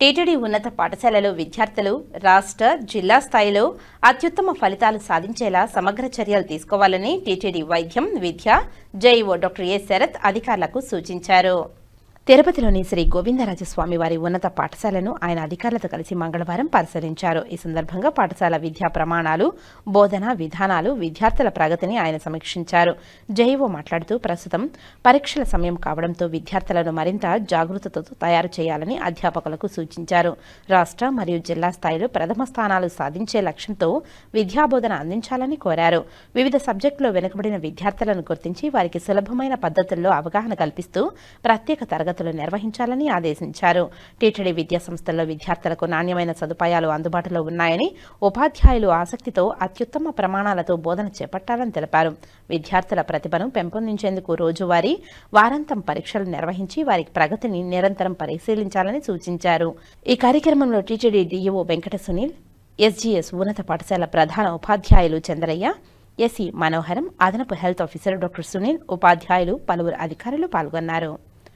TTD ఉన్నత పాఠశాలలో విద్యార్థులు రాష్ట్ర జిల్లా స్థాయిలో అత్యుత్తమ ఫలితాలు సాధించేలా సమగ్ర చర్యలు తీసుకోవాలని టీటీడీ వైద్యం విద్య జేఈఓ డాక్టర్ ఏ శరత్ అధికారులకు సూచించారు. తిరుపతిలోని శ్రీ గోవిందరాజస్వామి వారి ఉన్నత పాఠశాలను ఆయన అధికారులతో కలిసి మంగళవారం పరిశీలించారు. ఈ సందర్భంగా పాఠశాల విద్యా ప్రమాణాలు బోధన విధానాలు విద్యార్థుల ప్రగతిని ఆయన సమీక్షించారు. జైవో మాట్లాడుతూ ప్రస్తుతం పరీక్షల సమయం కావడంతో విద్యార్థులను మరింత జాగృతతో తయారు చేయాలని అధ్యాపకులకు సూచించారు. రాష్ట్ర మరియు జిల్లా స్థాయిలో ప్రథమ స్థానాలు సాధించే లక్ష్యంతో విద్యాబోధన అందించాలని కోరారు. వివిధ సబ్జెక్టులో వెనుకబడిన విద్యార్థులను గుర్తించి వారికి సులభమైన పద్ధతుల్లో అవగాహన కల్పిస్తూ ప్రత్యేక తరగతి తరగతులు నిర్వహించాలని ఆదేశించారు. టీటీడీ విద్యా సంస్థల్లో విద్యార్థులకు నాణ్యమైన సదుపాయాలు అందుబాటులో ఉన్నాయని ఉపాధ్యాయులు ఆసక్తితో అత్యుత్తమ ప్రమాణాలతో బోధన చేపట్టాలని తెలిపారు. విద్యార్థుల ప్రతిభను పెంపొందించేందుకు రోజువారీ వారాంతం పరీక్షలు నిర్వహించి వారి ప్రగతిని నిరంతరం పరిశీలించాలని సూచించారు. ఈ కార్యక్రమంలో TTD DEO Venkata Sunil SGS ఉన్నత పాఠశాల ప్రధాన ఉపాధ్యాయులు చంద్రయ్య ఎస్ఈ మనోహరం అదనపు హెల్త్ ఆఫీసర్ డాక్టర్ సునీల్ ఉపాధ్యాయులు పలువురు అధికారులు పాల్గొన్నారు.